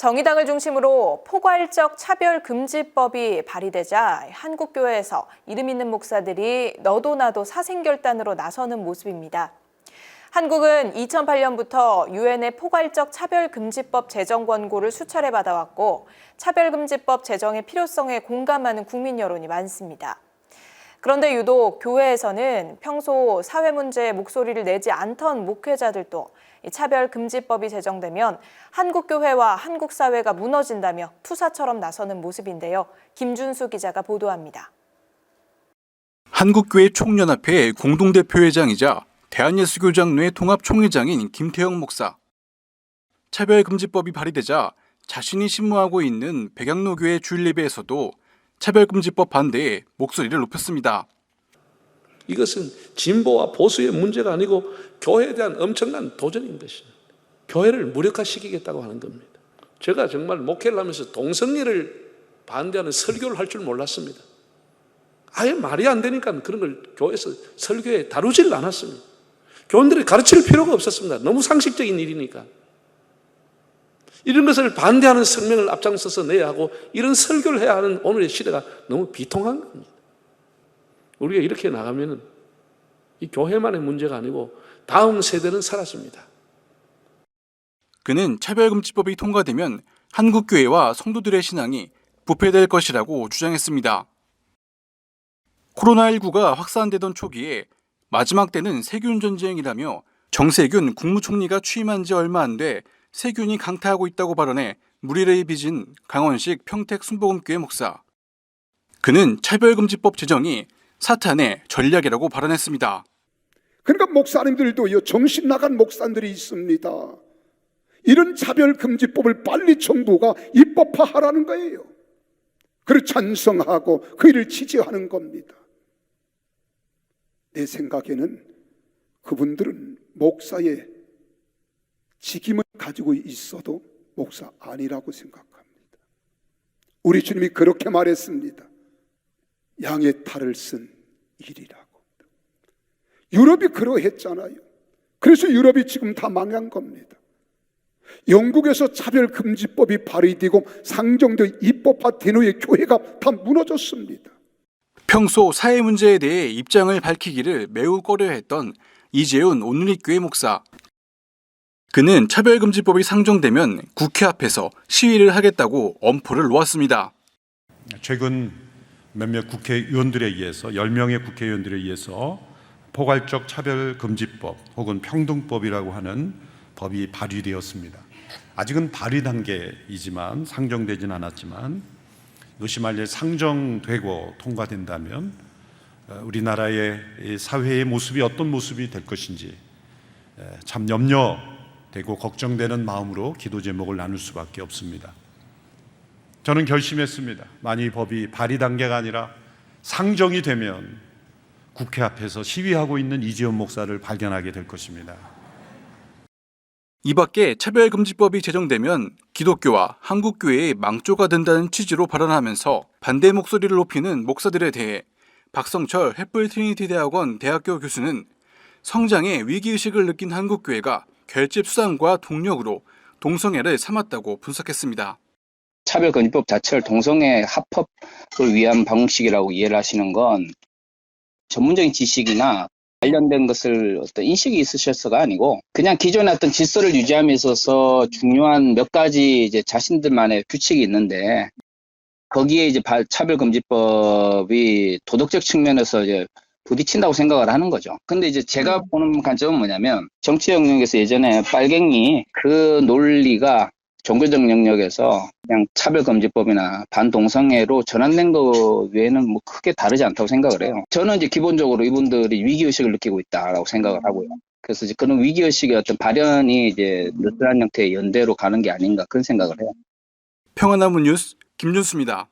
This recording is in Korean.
정의당을 중심으로 포괄적 차별 금지법이 발의되자 한국교회에서 이름 있는 목사들이 너도 나도 사생결단으로 나서는 모습입니다. 한국은 2008년부터 유엔의 포괄적 차별금지법 제정 권고를 수차례 받아왔고 차별금지법 제정의 필요성에 공감하는 국민 여론이 많습니다. 그런데 유독 교회에서는 평소 사회 문제에 목소리를 내지 않던 목회자들도 이 차별금지법이 제정되면 한국교회와 한국사회가 무너진다며 투사처럼 나서는 모습인데요. 김준수 기자가 보도합니다. 한국교회 총연합회 공동대표회장이자 대한예수교장로회 통합총회장인 김태형 목사. 차별금지법이 발의되자 자신이 신무하고 있는 백양로교회 주일예배에서도 차별금지법 반대에 목소리를 높였습니다. 이것은 진보와 보수의 문제가 아니고 교회에 대한 엄청난 도전인 것입니다. 교회를 무력화시키겠다고 하는 겁니다. 제가 정말 목회를 하면서 동성애를 반대하는 설교를 할 줄 몰랐습니다. 아예 말이 안 되니까 그런 걸 교회에서 설교에 다루질 않았습니다. 교원들이 가르칠 필요가 없었습니다. 너무 상식적인 일이니까. 이런 것을 반대하는 성명을 앞장서서 내야 하고 이런 설교를 해야 하는 오늘의 시대가 너무 비통한 겁니다. 우리가 이렇게 나가면은 이 교회만의 문제가 아니고 다음 세대는 사라집니다. 그는 차별금지법이 통과되면 한국교회와 성도들의 신앙이 부패될 것이라고 주장했습니다. 코로나19가 확산되던 초기에 마지막 때는 세균 전쟁이라며 정세균 국무총리가 취임한 지 얼마 안돼 세균이 강타하고 있다고 발언해 무리를 빚은 강원식 평택 순복음교회 목사. 그는 차별금지법 제정이 사탄의 전략이라고 발언했습니다. 그러니까 목사님들도요 정신 나간 목사들이 있습니다. 이런 차별금지법을 빨리 정부가 입법화하라는 거예요. 그를 찬성하고 그 일을 지지하는 겁니다. 내 생각에는 그분들은 목사의 직임을 가지고 있어도 목사 아니라고 생각합니다. 우리 주님이 그렇게 말했습니다. 양의 탈을 쓴 일이라고. 유럽이 그러했잖아요. 그래서 유럽이 지금 다 망한 겁니다. 영국에서 차별금지법이 발의되고 상정돼 입법화 된 후에 교회가 다 무너졌습니다. 평소 사회 문제에 대해 입장을 밝히기를 매우 꺼려했던 이재훈 온누리교회 목사. 그는 차별금지법이 상정되면 국회 앞에서 시위를 하겠다고 엄포를 놓았습니다. 최근 몇몇 국회의원들에 의해서 10명의 국회의원들에 의해서 포괄적 차별금지법 혹은 평등법이라고 하는 법이 발의되었습니다. 아직은 발의 단계이지만 상정되진 않았지만 이것이 만약 상정되고 통과된다면 어, 우리나라의 이 사회의 모습이 어떤 모습이 될 것인지 에, 참 염려 되고 걱정되는 마음으로 기도 제목을 나눌 수밖에 없습니다. 저는 결심했습니다. 이 법이 발의 단계가 아니라 상정이 되면 국회 앞에서 시위하고 있는 이지원 목사를 발견하게 될 것입니다. 이 밖에 차별금지법이 제정되면 기독교와 한국교회의 망조가 된다는 취지로 발언하면서 반대 목소리를 높이는 목사들에 대해 박성철 햇불 트리니티 대학원 대학교 교수는 성장의 위기의식을 느낀 한국교회가 결집 수단과 동력으로 동성애를 삼았다고 분석했습니다. 차별금지법 자체를 동성애 합법을 위한 방식이라고 이해를 하시는 건 전문적인 지식이나 관련된 것을 어떤 인식이 있으셔서가 아니고 그냥 기존의 어떤 질서를 유지함에 있어서 중요한 몇 가지 이제 자신들만의 규칙이 있는데 거기에 이제 발- 차별금지법이 도덕적 측면에서 이제 부딪힌다고 생각을 하는 거죠. 근데 이제 제가 보는 관점은 뭐냐면 정치 영역에서 예전에 빨갱이 그 논리가 종교적 영역에서 그냥 차별금지법이나 반동성애로 전환된 거 외에는 뭐 크게 다르지 않다고 생각을 해요. 저는 이제 기본적으로 이분들이 위기의식을 느끼고 있다라고 생각을 하고요. 그래서 이제 그런 위기의식의 어떤 발현이 이제 느슨한 형태의 연대로 가는 게 아닌가 그런 생각을 해요. 평화나무 뉴스 김준수입니다.